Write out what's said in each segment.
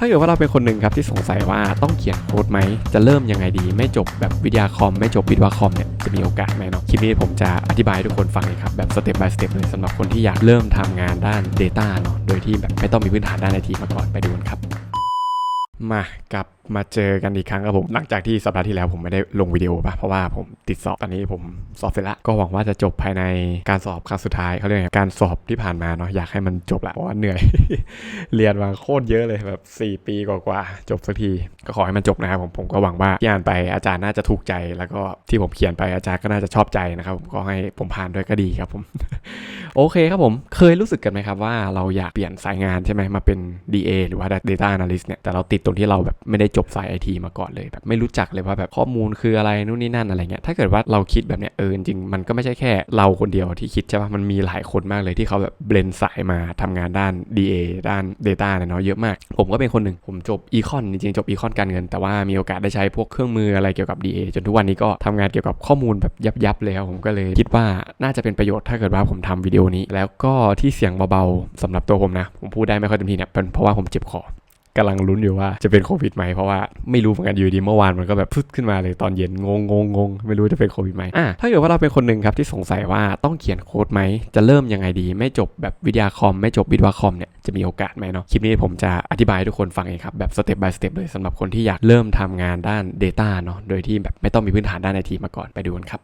ถ้าเกิดว่าเราเป็นคนหนึ่งครับที่สงสัยว่าต้องเขียนโค้ดไหม จะเริ่มยังไงดี ไม่จบแบบวิทยาคอม ไม่จบวิทวาคอมเนี่ยจะมีโอกาสไหมเนาะคลิปนี้ผมจะอธิบายให้ทุกคนฟังเลยครับ แบบสเต็ปบายสเต็ปเลยสำหรับคนที่อยากเริ่มทำงานด้าน Data เนาะโดยที่แบบไม่ต้องมีพื้นฐานด้านไอทีมาก่อนไปดูกันครับ มากลับ มาเจอกันอีกครั้งครับผม หลังจากที่สัปดาห์ที่แล้วผมไม่ได้ลงวิดีโอปะเพราะว่าผมติดสอบตอนนี้ผมสอบเสร็จละก็หวังว่าจะจบภายในการสอบครั้งสุดท้ายเขาเรียกไงการสอบที่ผ่านมาเนาะอยากให้มันจบละเพราะว่าเหนื่อย เรียนมาโคตรเยอะเลยแบบ 4 ปีกว่าๆจบสักที ก็ขอให้มันจบนะครับผมผมก็หวังว่าที่อ่านไปอาจารย์น่าจะถูกใจ แล้วก็ที่ผมเขียนไปอาจารย์ก็น่าจะชอบใจนะครับผมก็ให้ผมผ่านด้วยก็ดีครับผมโอเคครับผมเคยรู้สึกกันไหมครับว่าเราอยากเปลี่ยนสายงานใช่ไหมมาเป็น DA หรือว่า Data Analyst เนี่ยแต่เราติดตรงที่เราแบบไม่ได้จจบสายไอทีมาก่อนเลยแบบไม่รู้จักเลยว่าแบบข้อมูลคืออะไรนู่นนี่นั่นอะไรเงี้ยถ้าเกิดว่าเราคิดแบบเนี้ยเออจริงมันก็ไม่ใช่แค่เราคนเดียวที่คิดใช่ปะมันมีหลายคนมากเลยที่เขาแบบเบลนสายมาทำงานด้าน DA ด้าน Data เนี่ยเนาะเยอะมาก ผมก็เป็นคนหนึ่งผมจบ Econ จริงๆจบ Econ การเงิน แต่ว่ามีโอกาสได้ใช้พวกเครื่องมืออะไรเกี่ยวกับ DA จนทุกวันนี้ก็ทำงานเกี่ยวกับข้อมูลแบบยับๆเลยครับผมก็เลยคิดว่าน่าจะเป็นประโยชน์ถ้าเกิดว่าผมทำวิดีโอนี้ แล้วก็ที่เสียงเบาๆสำหรับตัวผมนะ ผมพูดได้ไม่ค่อยเต็มที่เนี่ยเป็นเพราะว่าผมเจ็บคอ กำลังลุ้นอยู่ว่าจะเป็นโควิดไหมเพราะว่าไม่รู้เหมือนกันอยู่ดีเมื่อวานมันก็แบบพึดขึ้นมาเลยตอนเย็นงงงงงไม่รู้จะเป็นโควิดไหมอะถ้าเกิดว่าเราเป็นคนหนึ่งครับที่สงสัยว่าต้องเขียนโค้ดไหมจะเริ่มยังไงดี ไม่จบแบบวิทยาคอม ไม่จบวิทวาคอมเนี่ยจะมีโอกาสไหมเนาะคลิปนี้ผมจะอธิบายให้ทุกคนฟังเองครับแบบสเต็ป by สเต็ปเลยสำหรับคนที่อยากเริ่มทำงานด้าน Data เนาะโดยที่แบบไม่ต้องมีพื้นฐานด้านไอทีมาก่อนไปดูกันครับ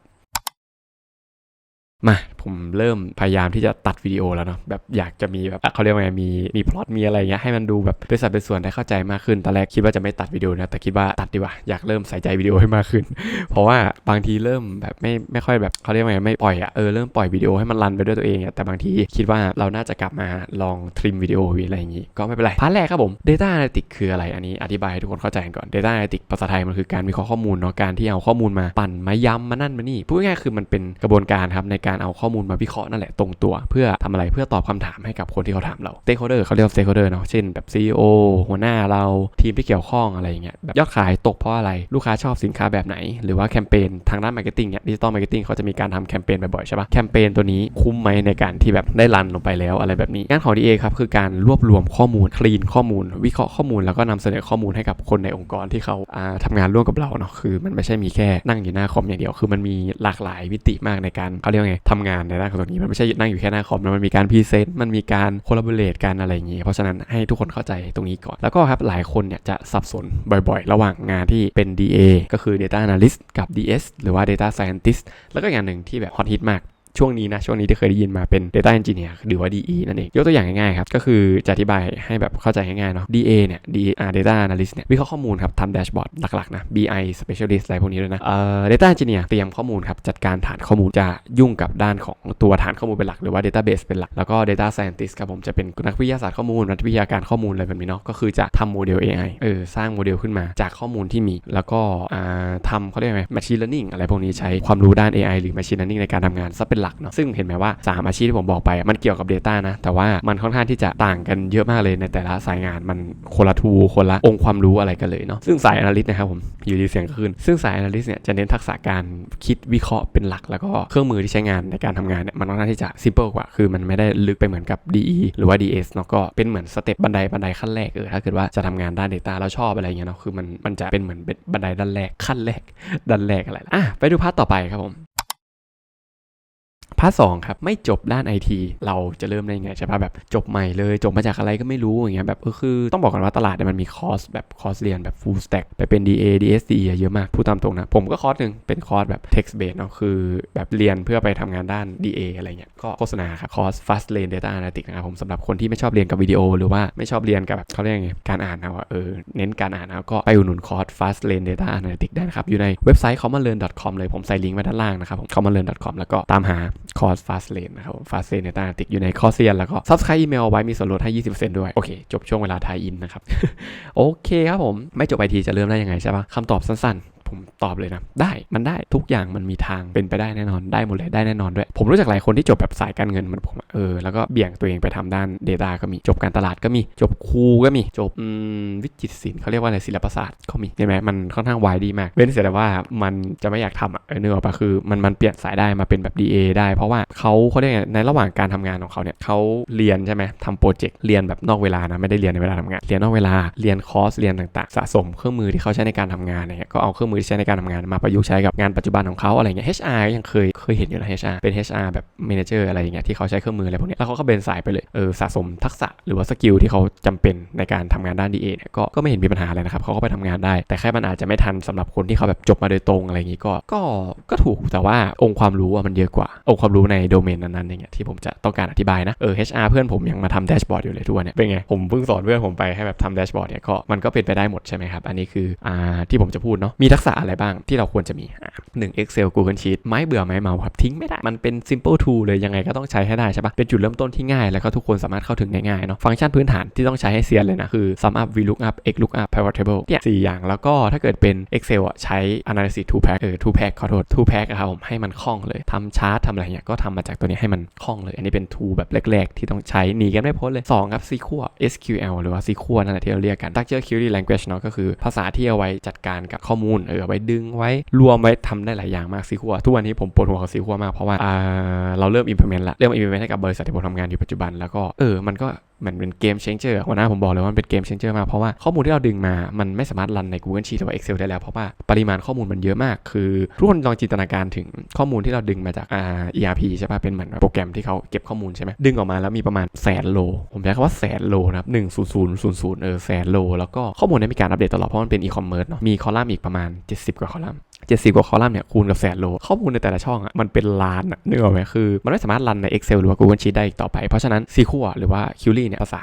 มาผมเริ่มพยายามที่จะตัดวิดีโอแล้วเนาะแบบอยากจะมีแบบเขาเรียกว่าไงมีมีพล็อตมีอะไรเงี้ยให้มันดูแบบเป็นสัดเป็นส่วนได้เข้าใจมากขึ้นตอนแรกคิดว่าจะไม่ตัดวิดีโอนะแต่คิดว่าตัดดีกว่าอยากเริ่มใส่ใจวิดีโอให้มากขึ้น เพราะว่าบางทีเริ่มแบบไม่ไม่ค่อยแบบเขาเรียกว่าไงไม่ปล่อยอะเออเริ่มปล่อยวิดีโอให้มันรันไปด้วยตัวเองอะแต่บางทีคิดว่าเราน่าจะกลับมาลองทริมวิดีโออะไรอย่างงี้ก็ไม่เป็นไรพาร์ทแรกครับผม Data Analytics คืออะไรอันนี้อธิบายให้ทุกคนเข้าใจก่อน Data Analytics ภาษาไทยมันคือการวิเคราะห์ข้อมูลเนาะการที่เอาข้อมูลมาปั่นมาย้ำมานั่นมานี่พูดง่ายๆคือมันเป็นกระบวนการครับในการเอาข้อมูลมาวิเคราะห์นั่นแหละตรงตัว เพื่อทำอะไรเพื่อตอบคำถามให้กับคนที่เขาถามเรา Stakeholder เขาเรียกว่า Stakeholder เนาะเช่นแบบ CEO หัวหน้าเราทีมที่เกี่ยวข้องอะไรอย่างเงี้ยแบบยอดขายตกเพราะอะไรลูกค้าชอบสินค้าแบบไหน หรือว่าแคมเปญทางด้านมาร์เก็ตติ้งเนี่ยดิจิตอลมาร์เก็ตติ้งเขาจะมีการทำแคมเปญบ่อยๆใช่ปะแคมเปญตัวนี้คุ้มไหมในการที่แบบได้รันลงไปแล้วอะไรแบบนี้งานของ DA ครับคือการรวบรวมข้อมูลคลีนข้อมูล วิเคราะห์ข้อมูลแล้วก็นำเสนอข้อมูลให้กับคนในองค์กรที่เขาอ่าทำงานร่วมกับเราเนาะคือ มันไม่ใช่มีแค่นั่งอยู่หน้าคอมอย่างเดียวคือมันมีหลากหลายวิติมากในการเขาเรียกไงทำงานในด้านของตรงนี้มันไม่ใช่นั่งอยู่แค่หน้าคอมนะมันมีการพรีเซนต์มันมีการโคลาบอร์เรตกันอะไรอย่างงี้ เพราะฉะนั้นให้ทุกคนเข้าใจตรงนี้ก่อน แล้วก็ครับหลายคนเนี่ยจะสับสนบ่อยๆ ระหว่างงานที่เป็น DA ก็คือ Data Analyst กับ DS หรือว่า Data Scientist แล้วก็อย่างหนึ่งที่แบบฮอตฮิตมาก ช่วงนี้นะช่วงนี้ที่เคยได้ยินมาเป็น Data Engineer หรือว่า DE นั่นเองยกตัวอย่างง่ายๆครับก็คือจะอธิบายให้แบบเข้าใจง่ายๆเนาะ DA เนี่ย DA อ่า Data Analyst เนี่ยวิเคราะห์ข้อมูลครับทำแดชบอร์ดหลักๆนะ BI Specialist อะไรพวกนี้ด้วยนะเอ่อ Data Engineer เตรียมข้อมูลครับจัดการฐานข้อมูลจะยุ่งกับด้านของตัวฐานข้อมูลเป็นหลักหรือว่า Database เป็นหลักแล้วก็ Data Scientist ครับผมจะเป็นนักวิทยาศาสตร์ข้อมูลนักวิทยาการข้อมูลอะไรแบบนี้เนาะก็คือจะทำโมเดล AI เออสร้างโมเดลขึ้นมาจากข้อมูลที่มี แล้วก็อ่าทำเขาเรียกไง Machine Learning อะไรพวกนี้ใช้ความรู้ด้าน AI หรือ Machine Learning ในการทำงานซะเป็นหลักเนาะซึ่งเห็นไหมว่า 3 อาชีพที่ผมบอกไป มันเกี่ยวกับ Data นะ แต่ว่ามันค่อนข้างที่จะต่างกันเยอะมากเลยในแต่ละสายงานมันคนละทูคนละองค์ความรู้อะไรกันเลยเนาะซึ่งสาย Analyst นะครับผมอยู่ดีเสียงก็ขึ้น ซึ่งสาย Analyst เนี่ยจะเน้นทักษะการคิดวิเคราะห์เป็นหลัก แล้วก็เครื่องมือที่ใช้งานในการทำงานเนี่ยมันค่อนข้างที่จะ simple กว่า คือมันไม่ได้ลึกไปเหมือนกับ DE หรือว่า DS เนาะก็เป็นเหมือนสเต็ปบันไดบันไดขั้นแรกเออถ้าเกิดว่าจะทำงานด้าน Data แล้วชอบอะไรเงี้ยเนาะคือมันมันจะเป็นเหมือนเป็นบันไดด้านแรกขั้นแรกด้านแรกอะไรอะไปดูพาร์ทต่อไปครับผม พาร์ทสองครับไม่จบด้านไอทีเราจะเริ่มได้ยังไงใช่ปะแบบจบใหม่เลย จบมาจากอะไรก็ไม่รู้อย่างเงี้ยแบบเออคือต้องบอกกันว่าตลาดเนี่ยมันมีคอร์สแบบคอร์สเรียนแบบ full stack ไปเป็น DA DSD เยอะมากพูดตามตรงนะ ผมก็คอร์สหนึ่งเป็นคอร์สแบบ text based เนาะคือแบบเรียนเพื่อไปทำงานด้าน DA อะไรเงี้ยก็โฆษณาครับคอร์ส fast lane data analytics นะครับผมสำหรับคนที่ไม่ชอบเรียนกับวิดีโอ หรือว่าไม่ชอบเรียนกับแบบเขาเรียกไงการอ่านนะว่าเออเน้นการอ่านนะก็ไปอุดหนุนคอร์ส fast lane data analytics ได้นะครับอยู่ในเว็บไซต์ commonlearn.com เลยผมใส่ลิงก์ไว้ด้านล่างนะครับผม commonlearn.com แล้วก็ตามหา คอร์สฟาสเลนนะครับฟาสเลนในตาติดอยู่ในคอร์สเซียนแล้วก็ซับสไครต์อีเมลเอาไว้มีส่วนลดให้ 20%ด้วย โอเค จบช่วงเวลาทายอินนะครับ โอเคครับผม ไม่จบไอทีจะเริ่มได้ยังไงใช่ปะคำตอบสั้นๆ ผมตอบเลยนะ ได้มันได้ทุกอย่างมันมีทางเป็นไปได้แน่นอนได้หมดเลยได้แน่นอนด้วย ผมรู้จักหลายคนที่จบแบบสายการเงินมือนผมเออแล้วก็เบี่ยงตัวเองไปทำด้าน Data ก็มีจบการตลาดก็มีจบครูก็มีจบวิจิตรศิลป์เขาเรียกว่าอะไรศิลปศาสตร์ก็มีเห็นไหมมันค่อนข้างวายดีมากเว้นเสียแต่ว่ามันจะไม่อยากทำอะเออเนื้อปะคือมันมันเปลี่ยนสายได้มาเป็นแบบ DA ได้เพราะว่าเขาเขาเรียกไงในระหว่างการทำงานของเขาเนี่ยเขาเรียนใช่ไหมทำโปรเจกต์เรียนแบบนอกเวลานะไม่ได้เรียนในเวลาทำงาน เรียนนอกเวลาเรียนคอร์สเรียนต่างๆ สะสมเครื่องมือที่เขาใช้ในการทำงานเนี่ยก็เอาเครื่องมือที่ใช้ในการทำงานมาประยุกต์ใช้กับงานปัจจุบันของเขาอะไรเงี้ย HR ก็ยังเคยเคยเห็นอยู่นะ HR เป็น HR แบบ manager อะไรอย่างเงี้ยที่เขาใช้เครื่องมืออะไรพวกนี้แล้วเขาก็เบนสายไปเลยเออสะสมทักษะหรือว่าสกิลที่เขาจำเป็นในการทำงานด้าน DA เนี่ยก็ก็ไม่เห็นมีปัญหาอะไรนะครับเขาก็ไปทำงานได้ แต่แค่มันอาจจะไม่ทันสำหรับคนที่เขาแบบจบมาโดยตรงอะไรอย่างงี้ก็ก็ก็ถูกแต่ว่าองค์ความรู้อะมันเยอะกว่า องค์ความรู้ในโดเมนนั้นๆอย่างเงี้ยที่ผมจะต้องการอธิบายนะเออ HR เพื่อนผมยังมาทำแดชบอร์ดอยู่เลยทุกวันเนี่ยเป็นไงผมเพิ่งสอนเพื่อนผมไปให้แบบทำแดชบอร์ดเนี่ยก็มันก็เป็นไปได้หมดใช่ไหมครับอันนี้คืออ่าที่ผมจะพูดเนาะมีทักษะอะไรบ้างที่เราควรจะมีะหนึ่ง Excel Google Sheet ไม้เบื่อไม้เมาครับทิ้งไม่ได้ มันเป็น simple tool เลยยังไงก็ต้องใช้ให้ได้ใช่ปะเป็นจุดเริ่มต้นที่ง่ายแล้วก็ทุกคนสามารถเข้าถึงได้ง่ายเนาะฟังก์ชันพื้นฐานที่ต้องใช้ให้เซียนเลยนะคือ sum up vlookup xlookup pivot table เนี่ยสี่อย่างแล้วก็ถ้าเกิดเป็น Excel อะใช้ analysis two pack เออ two pack ขอโทษ two pack อะครับผมให้มันคล่องเลยทำชาร์ตทำอะไรเนี่ยก็ทำมาจากตัวนี้ให้มันคล่องเลย อันนี้เป็น tool แบบแรกๆ ที่ต้องใช้หนีกันไม่พ้นเลยสองครับ SQL SQL หรือว่า SQL นั่นแหละที่เราเรียกกัน structure query language เนาะก็คือภาษาที่เอาไว้จัดการกับข้อมูลเออเอาไว้ดึงไว้รวมไว้ทำได้หลายอย่างมากซีคัวทุกวันนี้ผมปวดหัวกับซีคัวมากเพราะว่าอ่าเราเริ่ม implement ละเริ่ม implement ให้กับบริษัทที่ผมทำงานอยู่ปัจจุบันแล้วก็เออมันก็มันเป็นเกมเชนเจอร์หัวหน้าผมบอกเลยว่ามันเป็นเกมเชนเจอร์มากเพราะว่าข้อมูลที่เราดึงมามันไม่สามารถรันใน Google Sheet หรือว่า Excel ได้แล้ว เพราะว่าปริมาณข้อมูลมันเยอะมาก คือ ทุกคนลองจินตนาการถึงข้อมูลที่เราดึงมาจากอ่า ERP ใช่ป่ะเป็นเหมือนโปรแกรมที่เขาเก็บข้อมูลใช่ไหมดึงออกมาแล้วมีประมาณแสนโล ผมใช้คำว่าแสนโลนะครับหนึ่งศูนย์ศูนย์ศูนย์ศูนย์เออแสนโลแล้วก็ข้อมูลนี้มีการอัปเดตตลอดเพราะมันเป็นอีคอมเมิร์ซเนาะมีคอลัมน์อีกประมาณ 70 กว่าคอลัมน์70 กว่าคอลัมน์เนี่ยคูณกับแสนโล ข้อมูลในแต่ละช่องอะมันเป็นล้านอะนึกออกไหมคือมันไม่สามารถรันใน Excel หรือว่า Google Sheet ได้อีกต่อไปเพราะฉะนั้น SQL หรือว่า Query เนี่ยภาษา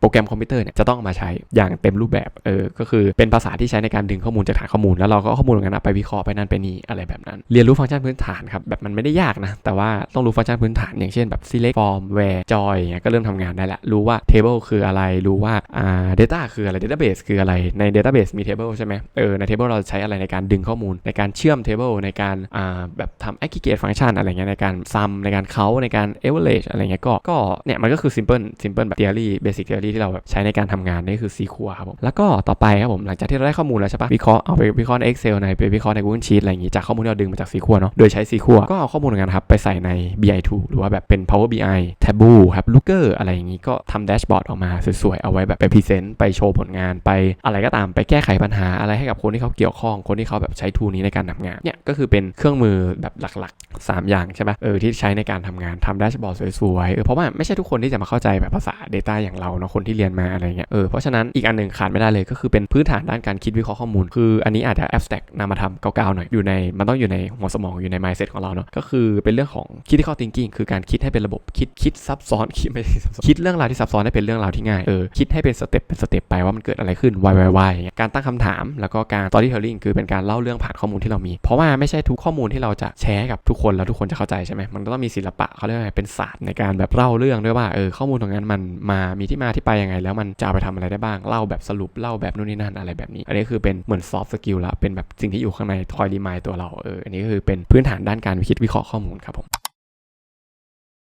โปรแกรมคอมพิวเตอร์เนี่ยจะต้องมาใช้อย่างเต็มรูปแบบเออก็คือเป็นภาษาที่ใช้ในการดึงข้อมูลจากฐานข้อมูล แล้วเราก็ข้อมูลนั้นไปวิเคราะห์ไปนั่นไปนี่อะไรแบบนั้น เรียนรู้ฟังก์ชันพื้นฐานครับแบบมันไม่ได้ยากนะแต่ว่าต้องรู้ฟังก์ชันพื้นฐานอย่างเช่นแบบ select form where join อย่างเงี้ยก็เริ่มทำงานได้ละรู้ว่า table คืออะไรรู้ว่าอ่า data คืออะไร database คืออะไรใน database มี table ใช่ไหมเออใน table เราใช้อะไรในการดึงข้อมูล ในการเชื่อม table ในการอ่าแบบทำ aggregate function อะไรเงี้ยในการ sum ในการ count ในการ average อะไรเงี้ยก็ก็เนี่ยมันก็คือ simple simple แบบ theory basic theory ที่เราแบบใช้ในการทำงานนี่คือ SQL ครับผมแล้วก็ต่อไปครับผมหลังจากที่เราได้ข้อมูลแล้วใช่ปะวิเคราะห์เอาไปวิเคราะห์ใน Excel ในไปวิเคราะห์ใน Google Sheet อะไรอย่างงี้จากข้อมูลที่เราดึงมาจาก SQL เนาะโดยใช้ SQL ก็เอาข้อมูลงนั้นครับไปใส่ใน BI2 หรือว่าแบบเป็น Power BI Tableau ครับ Looker อะไรอย่างงี้ก็ทำแดชบอร์ดออกมาสวยๆเอาไว้แบบไปพรีเซนต์ไปโชว์ผลงานไปอะไรก็ตามไปแก้ไขปัญหาอะไรให้กับคนที่เขาเกี่ยวข้องคนที่เขาแบบใช้ทูนี้ในการทำงานเนี่ยก็คือเป็นเครื่องมือแบบหลักๆ 3 อย่างใช่ปะเออที่ใช้ในการทำงานทำแดชบอร์ดสวยๆเออเพราะว่าไม่ใช่ทุกคนที่จะมาเข้าใจแบบภาษา Data อย่างเราเนาะคนที่เรียนมาอะไรเงี้ยเออเพราะฉะนั้นอีกอันหนึ่งขาดไม่ได้เลยก็คือเป็นพื้นฐานด้านการคิดวิเคราะห์ข้อมูล คืออันนี้อาจจะ abstract นำมาทำเก่าๆหน่อยอยู่ในมันต้องอยู่ในหัวสมองอยู่ใน mindset ของเราเนาะก็คือเป็นเรื่องของ critical thinking คือการคิดให้เป็นระบบคิดคิดซับซ้อนคิดไม่ใช่ซับซ้อนคิดเรื่องราวที่ซับซ้อนให้เป็นเรื่องราวที่ง่ายเออคิดให้เป็นสเต็ปเป็นสเต็ปไปว่ามันเกิดอะไรขึ้น why why why อย่ายการตั้งคำถาม แล้วก็การ storytelling คือเป็นการเล่าเรื่องผ่านข้อมูลที่เรามี เพราะว่าไม่ใช่ทุกข้อมูลที่เราจะแชร์กับทุกคนแล้วทุกคนจะเข้าใจใช่ไหมมันต้องมีศิลปะเขาเรียกว่าเป็นศาสตร์ในการแบบเล่าเรื่องด้วยว่าเออข้อมูลตรงนั้นมันมามีที่มาที่ไปยังไง แล้วมันจะไปทำอะไรได้บ้างเล่าแบบสรุปเล่าแบบนู่นนี่นั่นอะไรแบบนี้ อันนี้คือเป็นเหมือน soft skill ละเป็นแบบสิ่งที่อยู่ข้างในทอยรีมายตัวเราเอออันนี้ก็คือเป็นพื้นฐานด้านการคิดวิเคราะห์ข้อมูลครับผม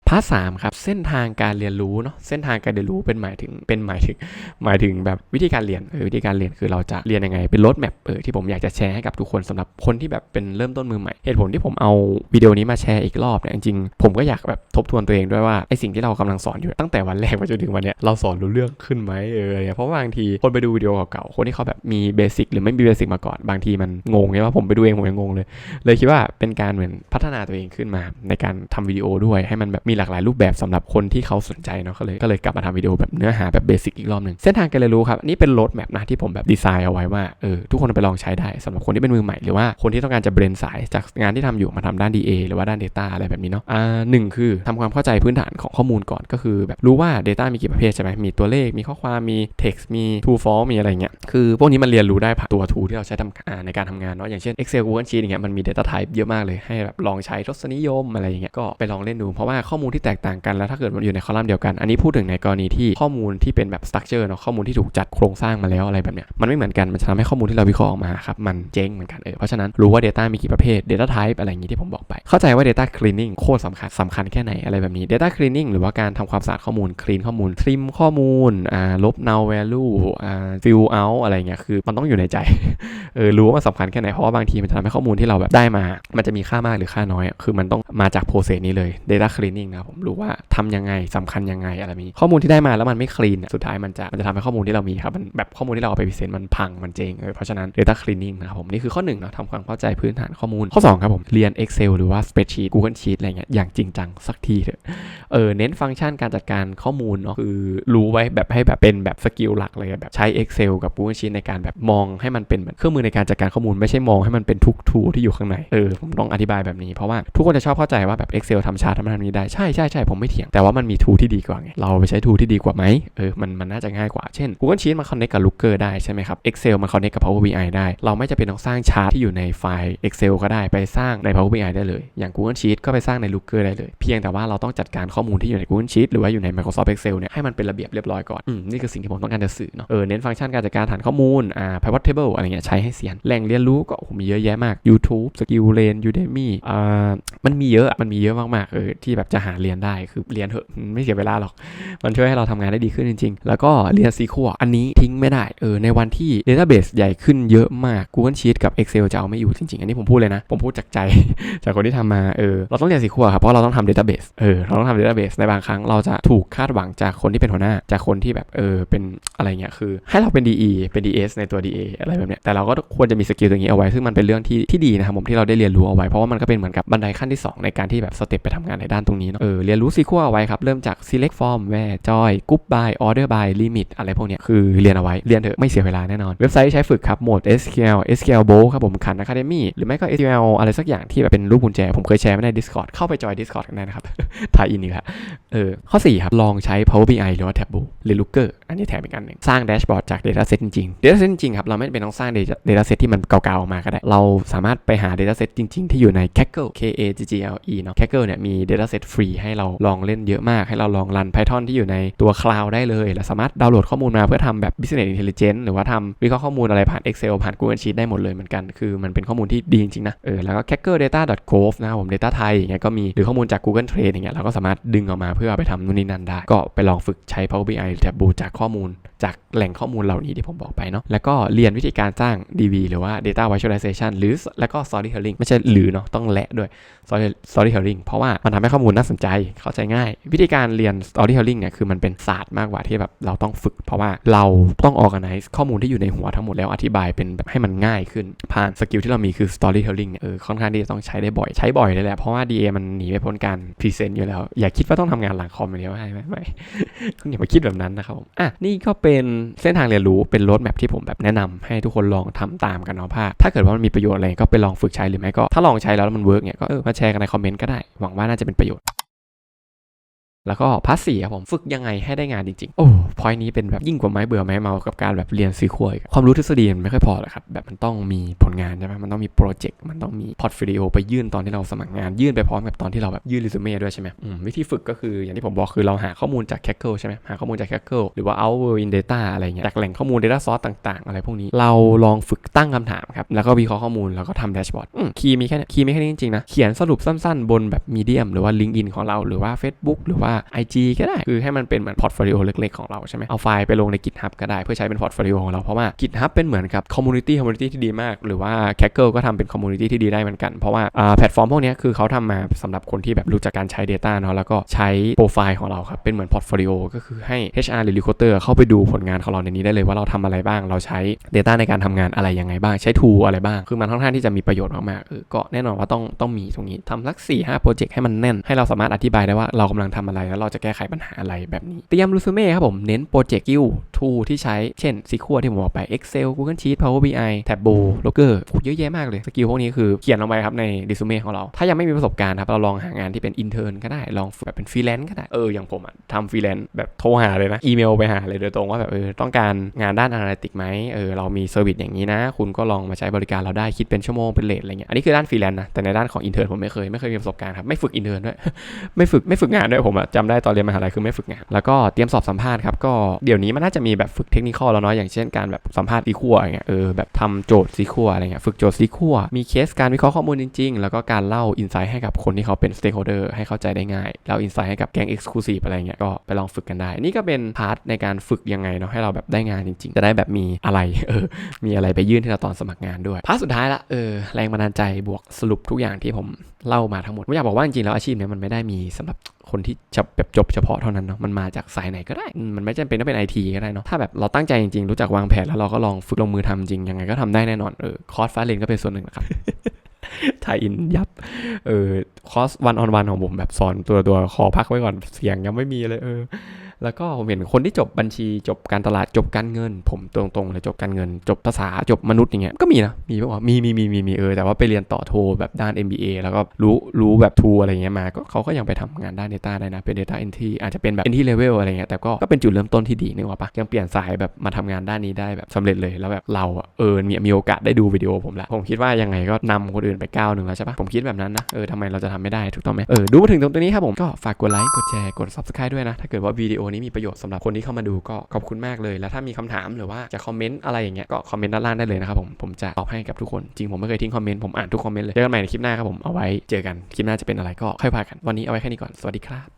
พาร์ทสามครับเส้นทางการเรียนรู้เนาะเส้นทางการเรียนรู้เป็นหมายถึงเป็นหมายถึงหมายถึงแบบวิธีการเรียนเออวิธีการเรียนคือเราจะเรียนยังไงเป็นรถแมพเออที่ผมอยากจะแชร์ให้กับทุกคนสำหรับคนที่แบบเป็นเริ่มต้นมือใหม่เหตุผลที่ผมเอาวิดีโอนี้มาแชร์อีกรอบเนี่ยจริงๆผมก็อยากแบบทบทวนตัวเองด้วยว่าไอสิ่งที่เรากำลังสอนอยู่ตั้งแต่วันแรกมาจนถึงวันเนี้ยเราสอนรู้เรื่องขึ้นไหมเออเนี่ยเพราะว่าบางทีคนไปดูวิดีโอเก่าๆคนที่เขาแบบมีเบสิกหรือไม่มีเบสิกมาก่อนบางทีมันงงใช่ไหมผมไปดูเองผมยังงงเลย เลยคิดว่าเป็นการเหมือนพัฒนาตัวเองขึ้นมาในการทำวิดีโอด้วยให้มันแบบมีหลากหลายรูปแบบสำหรับคนที่เขาสนใจเนาะก็เลยก็เลยกลับมาทำวิดีโอแบบเนื้อหาแบบเบสิกอีกรอบหนึ่งเส้นทางการเรียนรู้ครับอันนี่เป็นโรดแมพนะที่ผมแบบดีไซน์เอาไว้ว่าเออทุกคนไปลองใช้ได้สำหรับคนที่เป็นมือใหม่หรือว่าคนที่ต้องการจะเบรนสายจากงานที่ทำอยู่มาทำด้าน DA หรือว่าด้าน Data อะไรแบบนี้เนาะอ่าหนึ่งคือทำความเข้าใจพื้นฐานของข้อมูลก่อนก็คือแบบรู้ว่า Data มีกี่ประเภทใช่ไหมมีตัวเลขมีข้อความมี text มี true false มีอะไรเงี้ยคือพวกนี้มันเรียนรู้ได้ผ่านตัว tool ที่เราใช้ทำาในการทำงานเนาะอย่างเช่น Excel Google Sheet อย่างเงี้ยมันมี data type เยอะมากเลยให้แบบลองใช้ทศนิยมอะไรอย่างเงี้ยก็ไปลองเล่นดูเพราะว่าข้อมูลมูลที่แตกต่างกันแล้วถ้าเกิดมันอยู่ในคอลัมน์เดียวกัน อันนี้พูดถึงในกรณีที่ข้อมูลที่เป็นแบบสตั๊กเจอร์เนาะข้อมูลที่ถูกจัดโครงสร้างมาแล้วอะไรแบบเนี้ยมันไม่เหมือนกันมันจะทำให้ข้อมูลที่เราวิเคราะห์ออกมาครับมันเจ๊งเหมือนกันเออเพราะฉะนั้นรู้ว่า Data มีกี่ประเภท Data Type อะไรอย่างนี้ที่ผมบอกไป เข้าใจว่า Data Cleaning โคตรสำคัญสำคัญแค่ไหนอะไรแบบนี้ Data Cleaning หรือว่าการทำความสะอาดข้อมูล clean ข้อมูล trim ข้อมูลอ่าลบ null value อ่า fill out อะไรเงี้ยคือมันต้องอยู่ในใจเออรู้ว่ามันสำคัญแค่ไหนเพราะว่าบางทีมันจะทำให้ข้อมูลที่เราแบบได้มา มันจะมีค่ามากหรือค่าน้อยคือมันต้องมาจากโปรเซสนี้เลย Data Cleaning นะครับผมรู้ว่าทำยังไงสำคัญยังไงอะไรมีข้อมูลที่ได้มาแล้วมันไม่คลีนสุดท้ายมันจะมันจะทำให้ข้อมูลที่เรามีครับมันแบบข้อมูลที่เราเอาไปพิเศษมันพังมันเจงเออเพราะฉะนั้น Data Cleaning นะครับผมนี่คือข้อหนึ่งเนาะทำความเข้าใจพื้นฐานข้อมูลข้อสองครับผมเรียน Excel หรือว่า Spreadsheet Google Sheet อะไรเงี้ยอย่างจริงจังสักทีเถอะเออเน้นฟังก์ชันการจัดการข้อมูลเนาะคือรู้ไว้แบบให้แบบเป็นแบบสกิลหลักเลยแบบใช้ Excel กับ Google Sheet ในการแบบมองให้มันเป็นเครื่องมือในการจัดการข้อมูลไม่ใช่มองให้มันเป็นทุกทูที่อยู่ข้างในเออผมต้องอธิบายแบบนี้เพราะว่าทุกคนจะชอบเข้าใจว่าแบบ Excel ทำชาร์ตทำนั่นทำนี้ได้ใช่ใช่ใช่ผมไม่เถียง แต่ว่ามันมีทูที่ดีกว่าไง เราไปใช้ทูที่ดีกว่าไหมเออมันมันน่าจะง่ายกว่า เช่น Google Sheet มัน connect กับ Looker ได้ใช่ไหมครับ Excel มัน connect กับ Power BI ได้ เราไม่จะเป็นต้องสร้างชาร์ตที่อยู่ในไฟล์ Excel ก็ได้ไปสร้างใน Power BI ได้เลย อย่าง Google Sheet ก็ไปสร้างใน Looker ได้เลย เพียงแต่ว่าเราต้องจัดการข้อมูลที่อยู่ใน Google Sheet หรือว่าอยู่ใน Microsoft Excel เนี่ยให้มันเป็นระเบียบเรียบร้อยก่อนอืมนี่คือสิ่งที่ผมต้องการจะสื่อเนาะเออเน้นฟังก์ชันการจัดการฐานข้อมูลอ่า pivot table อะไรเงี้ยใช้ให้เสียนแหล่งเรียนรู้ก็โอ้มีเยอะแยะมาก YouTube Skill Lane Udemy อ่ามันมีเยอะมันมีเยอะมากๆเออที่แบบจะหาเรียนได้คือเรียนเถอะไม่เสียเวลาหรอก มันช่วยให้เราทำงานได้ดีขึ้นจริง ๆ แล้วก็เรียน SQL อันนี้ทิ้งไม่ได้เออในวันที่ Database ใหญ่ขึ้นเยอะมาก Google Sheet กับ Excel จะเอาไม่อยู่จริงๆ อันนี้ผมพูดเลยนะ ผมพูดจากใจ จากคนที่ทำมาเออเราต้องเรียน SQL ครับเพราะเราต้องทำ Database เออเราต้องทำ Database ในบางครั้งเราจะถูกคาดหวังจากคนที่เป็นหัวหน้า จากคนที่แบบเออเป็นอะไรเงี้ยคือ ให้เราเป็น DE เป็น DS ในตัว DA อะไรแบบเนี้ยแต่เราก็ควรจะมีสกิลตรงนี้เอาไว้ซึ่งมันเป็นเรื่องที่ที่ดีนะครับผมที่เราได้เรียนรู้เอาไว้เพราะว่ามันก็เป็นเหมือนกับบันไดขั้นที่ 2 ในการที่แบบสเต็ปไปทำงานในด้านตรงนี้เนเออเรียนรู้ SQL เอาไว้ครับ เริ่มจาก select form where join group by order by limit อะไรพวกเนี้ยคือเรียนเอาไว้เรียนเถอะไม่เสียเวลาแน่นอน เว็บไซต์ที่ใช้ฝึกครับโหมด SQL SQL Bowl ครับผมขัน Academy หรือไม่ก็ SQL อะไรสักอย่างที่แบบเป็นรูปกุญแจ ผมเคยแชร์ไว้ใน Discord เข้าไปจอย Discord กันได้นะครับทายอินอีกแล้วเออข้อ 4 ครับ ลองใช้ Power BI หรือว่า Tableau หรือ Looker อันนี้แถมอีกอันหนึ่งสร้างแดชบอร์ดจาก Dataset จริงๆ Dataset จริงครับเราไม่เป็นต้องสร้าง Data- Dataset ที่มันเก่าๆออกมาก็ได้ เราสามารถไปหา Dataset จริง ๆ ที่อยู่ใน Kaggle K A G G L E เนาะ Kaggle เนี่ยมี Dataset ฟรีให้เราลองเล่นเยอะมาก ให้เราลองรัน Python ที่อยู่ในตัว Cloud ได้เลยและสามารถดาวน์โหลดข้อมูลมาเพื่อทำแบบ Business Intelligence หรือว่าทำวิเคราะห์ข้อมูลอะไรผ่าน Excel ผ่าน Google Sheet ได้หมดเลยเหมือนกัน คือมันเป็นข้อมูลที่ดีจริงๆนะเออแล้วก็ Kaggle Data Gov นะครับผม Data ไทยอย่างเงี้ยก็มีหรือข้อมูลจาก Google Trade อย่างเงี้ยเราก็สามารถดึงออกมาเพื่อไปทำนู่นนี่นั่นได้ ก็ไปลองฝึกใช้ Power BI หรือ Tableau จากข้อมูล จากแหล่งข้อมูลเหล่านี้ที่ผมบอกไปเนาะแล้วก็เรียนวิธีการสร้าง DB หรือว่า Data Visualization หรือแล้วก็ Storytelling ไม่ใช่หรือเนาะต้องและด้วย Story- Storytelling เพราะว่ามันทำให้ข้อมูลน่าสนใจเข้าใจง่าย วิธีการเรียน Storytelling เนี่ยคือมันเป็นศาสตร์มากกว่าที่แบบเราต้องฝึก เพราะว่าเราต้อง organize ข้อมูลที่อยู่ในหัวทั้งหมดแล้วอธิบายเป็นแบบให้มันง่ายขึ้น ผ่านสกิลที่เรามีคือ Storytelling เนี่ยเออค่อนข้างที่จะต้องใช้ได้บ่อยใช้บ่อยเลยแหละเพราะว่า DA มันหนีไม่พ้นการพรีเซนต์อยู่แล้ว อย่าคิดว่าต้องทำงานหลังคอมอย่างเดียวไม่ไม่ไม่คุณอย่ามาคิดแบบนั้นนะครับผมอะนี่ก็เป็นเส้นทางเรียนรู้เป็นรดแมพที่ผมแบบแนะนำให้ทุกคนลองทำตามกันเนาะภาพถ้าเกิดว่ามันมีประโยชน์อะไรก็ไปลองฝึกใช้หรือไม่ก็ถ้าลองใช้แล้วแล้วมันเวิร์กเนี่ยก็เออมาแชร์กันในคอมเมนต์ก็ได้ หวังว่าน่าจะเป็นประโยชน์ แล้วก็พาร์ทสี่ครับผมฝึกยังไงให้ได้งานจริงๆ โอ้พอยนี้เป็นแบบยิ่งกว่าไม้เบื่อไม้เมากับการแบบเรียนซีควอีกความรู้ทฤษฎีมันไม่ค่อยพอหรอกครับ แบบมันต้องมีผลงานใช่ไหมมันต้องมีโปรเจกต์ มันต้องมีพอร์ตโฟลิโอไปยื่นตอนที่เราสมัครงาน ยื่นไปพร้อมกับตอนที่เราแบบยื่นรีสูเม่ด้วยใช่ไหมอืมวิธีฝึกก็คืออย่างที่ผมบอกคือเราหาข้อมูลจาก Kaggle ใช่ไหมหาข้อมูลจาก Kaggle หรือว่า Our in Data อะไรเงี้ยจากแหล่งข้อมูล Data Source ต่างๆ อะไรพวกนี้เราลองฝึกตั้งคำถามครับแล้วก็วิเคราะห์ข้อมูลแล้วก็ทำแดชบอร์ดคีย์มีแค่คีย์มีแค่นี้จริงๆนะเขียนสรุปสั้นๆ บนแบบ Medium หรือว่า LinkedIn ของเราหรือว่า Facebook หรือว่า IG ก็ได้ คือให้มันเป็นเหมือนพอร์ตโฟลิโอเล็กๆของเราใช่ไหมเอาไฟล์ไปลงใน GitHub ก็ได้เพื่อใช้เป็นพอร์ตโฟลิโอของเราเพราะว่า GitHub เป็นเหมือนกับคอมมูนิตี้คอมมูนิตี้ที่ดีมาก หรือว่า Kaggle ก็ทำเป็นคอมมูนิตี้ที่ดีได้เหมือนกันเพราะว่าแพลตฟอร์มพวกนี้คือเขาทำมาสำหรับคนที่แบบรู้จักการใช้ Data เนาะแล้วก็ใช้โปรไฟล์ของเราครับเป็นเหมือนพอร์ตโฟลิโอก็คือให้ HR หรือ Recruiter เข้าไปดูผลงานของเราในนี้ได้เลยว่าเราทำอะไรบ้าง เราใช้ Data ในการทำงานอะไรยังไงบ้างใช้ tool อะไรบ้าง คือมันค่อนข้างที่จะมีประโยชน์มากๆเออก็แน่นอนว่าต้องต้องมีตรงนี้ทำสัก4 5โปรเจกต์ให้มันแน่นให้เราสามารถอธิบายได้ว่าเรากำลังทำอะไรอะไร แล้วเราจะแก้ไขปัญหาอะไรแบบนี้ เตรียมรูซูเม่ครับผม เน้นโปรเจกต์กิลทูที่ใช้ เช่น SQL ที่ผมบอกไป Excel Google Sheet Power BI Tableau Looker โอ้เยอะแยะมากเลย สกิลพวกนี้คือเขียนลงไปครับในรีซูเม่ของเรา ถ้ายังไม่มีประสบการณ์ครับ เราลองหางานที่เป็นอินเทอร์นก็ได้ ลองฝึกแบบเป็นฟรีแลนซ์ก็ได้ เออ อย่างผมอะทำฟรีแลนซ์แบบโทรหาเลยนะ อีเมลไปหาเลยโดยตรงว่าแบบเออต้องการงานด้านอนาลิติกไหมเออเรามีเซอร์วิสอย่างนี้นะ คุณก็ลองมาใช้บริการเราได้คิดเป็นชั่วโมงเป็นเลทอะไรเงี้ยอันนี้คือด้านฟรีแลนซ์นะแต่ในด้านของอินเทอร์ผมไม่เคยไม่เคยมีประสบการณ์ครับไม่ฝึกอินเทอร์ด้วยไม่ฝึกไม่ฝึกงานด้วยผมอะจำได้ตอนเรียนมหาลัยคือไม่ฝึกงานแล้วก็เตรียมสอบสัมภาษณ์ครับก็เดี๋ยวนี้มันน่าจะมีแบบฝึกเทคนิคแล้วเนาะอย่างเช่นการแบบสัมภาษณ์ซีคัวอย่างเงี้ยเออแบบทำโจทย์ซีคัวอะไรเงี้ยฝึกโจทย์ซีคัวมีเคสการวิเคราะห์ข้อมูลจริง ๆ แล้วก็การเล่าอินไซต์ให้กับคนที่เขาเป็นสเต็กโฮเดอร์ให้เข้าใจได้ง่ายเล่าอินไซต์ให้กับแก๊งเอ็กซ์คลูซีฟอะไรเงี้ยก็ไปลองฝึกกันได้ นี่ก็เป็นพาร์ทในการฝึกยังไงเนาะให้เราแบบได้งานจริงๆ จะได้แบบมีอะไรเออมีอะไรไปยื่นที่เราตอนสมัครงานด้วยพาร์ทสุดท้ายละเออแรงบันดาลใจบวกสรุปทุกอย่างที่ผมเล่ามาทั้งหมดผมอยากบอกว่าจริงๆแล้วอาชีพเนี้ยมันไม่ได้มีสำหรับ คนที่จะแบบจบเฉพาะเท่านั้นเนาะมันมาจากสายไหนก็ได้ มันไม่จำเป็นต้องเป็นไอทีก็ได้เนาะถ้าแบบเราตั้งใจจริงๆ รู้จักวางแผนแล้วเราก็ลองฝึกลงมือทำจริงยังไงก็ทำได้แน่นอนเออคอร์สฟ้าเรนก็เป็นส่วนหนึ่งนะครับไทยอินยับ เออคอร์สวันออนวันของผมแบบสอนตัวตัวคอพักไว้ก่อนเสียงยังไม่มีเลยเออ แล้วก็ผมเห็นคนที่จบบัญชีจบการตลาดจบการเงิน ผมตรงๆเลยจบการเงิน จบภาษาจบมนุษย์อย่างเงี้ยก็มีนะมีปะวะมีมีมีมีมีเออแต่ว่าไปเรียนต่อโทแบบด้าน MBA แล้วก็รู้รู้แบบทูอะไรเงี้ยมาก็เขาก็ยังไปทำงานด้าน Data ได้นะเป็น Data Entry อาจจะเป็นแบบ Entry Level อะไรเงี้ยแต่ก็ก็เป็นจุดเริ่มต้นที่ดีนึกว่าปะยังเปลี่ยนสายแบบมาทำงานด้านนี้ได้แบบสำเร็จเลยแล้วแบบเราเออมีมีโอกาสได้ดูวิดีโอผมละผมคิดว่ายังไงก็นำคนอื่นไปก้าวหนึ่งแล้วใช่ปะผมคิดแบบนั้นนะเออทำไมเราจะทำไม่ได้ถูกต้องไหมเออดูมาถึงตรงนี้ครับผมก็ฝากกดไลค์กดแชร์กด subscribe ด้วยนะถ้าเกิดว่าวิดีโอนี้มีประโยชน์สำหรับคนที่เข้ามาดูก็ขอบคุณมากเลย แล้วถ้ามีคำถามหรือว่าจะคอมเมนต์อะไรอย่างเงี้ยก็คอมเมนต์ด้านล่างได้เลยนะครับผมผมจะตอบให้กับทุกคนจริงผมไม่เคยทิ้งคอมเมนต์ผมอ่านทุกคอมเมนต์เลยเจอกันใหม่ในคลิปหน้าครับผมเอาไว้เจอกันคลิปหน้าจะเป็นอะไรก็ค่อยพากันวันนี้เอาไว้แค่นี้ก่อนสวัสดีครับ